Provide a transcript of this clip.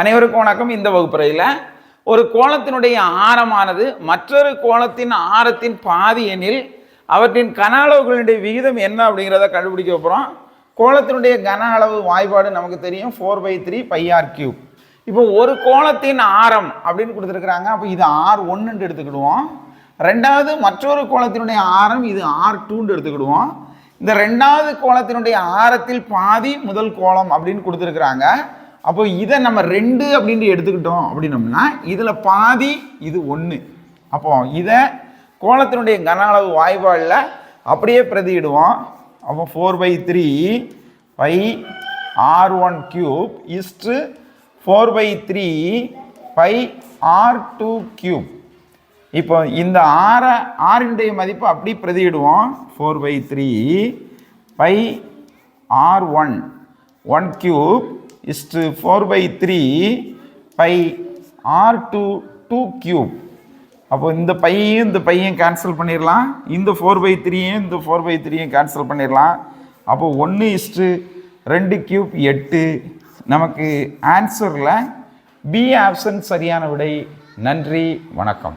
அனைவருக்கும் வணக்கம். இந்த வகுப்பறையில் ஒரு கோலத்தினுடைய ஆரமானது மற்றொரு கோலத்தின் ஆரத்தின் பாதி எனில் அவற்றின் கன அளவுகளுடைய விகிதம் என்ன அப்படிங்கிறத கண்டுபிடிக்க போகிறோம் கோலத்தினுடைய கன அளவு வாய்ப்பாடு நமக்கு தெரியும். Four by three pi r cube இப்போ ஒரு கோலத்தின் ஆரம் அப்படின்னு கொடுத்துருக்குறாங்க. அப்போ இது ஆர் ஒன்றுன்ட்டு எடுத்துக்கிடுவோம். ரெண்டாவது மற்றொரு கோலத்தினுடைய ஆரம் இது ஆர் டூன்னு எடுத்துக்கிடுவோம். இந்த ரெண்டாவது கோலத்தினுடைய ஆரத்தில் பாதி முதல் கோலம் அப்படின்னு கொடுத்துருக்குறாங்க. அப்போ இதை நம்ம ரெண்டு அப்படின்ட்டு எடுத்துக்கிட்டோம் அப்படின்னோம்னா இதில் பாதி இது ஒன்று அப்போ இதை கோலத்தினுடைய கன அளவு வாய்ப்பாடில் அப்படியே பிரதியிடுவோம். அப்போ four by three pi r one cube is to four by three pi r two cube இப்போ இந்த ஆரை ஆறினுடைய மதிப்பு அப்படி பிரதியிடுவோம். Four by three pi r one one cube is to four by three pi r two two cube அப்போ இந்த பையையும் இந்த பையன் கேன்சல் பண்ணிடலாம் இந்த ஃபோர் பை த்ரீயும் இந்த ஃபோர் பை த்ரீயும் கேன்சல் பண்ணிடலாம் அப்போ ஒன்று இஸ்ட்டு ரெண்டு கியூப் எட்டு. நமக்கு ஆன்சரில் பி ஆப்ஷன் சரியான விடை. நன்றி வணக்கம்.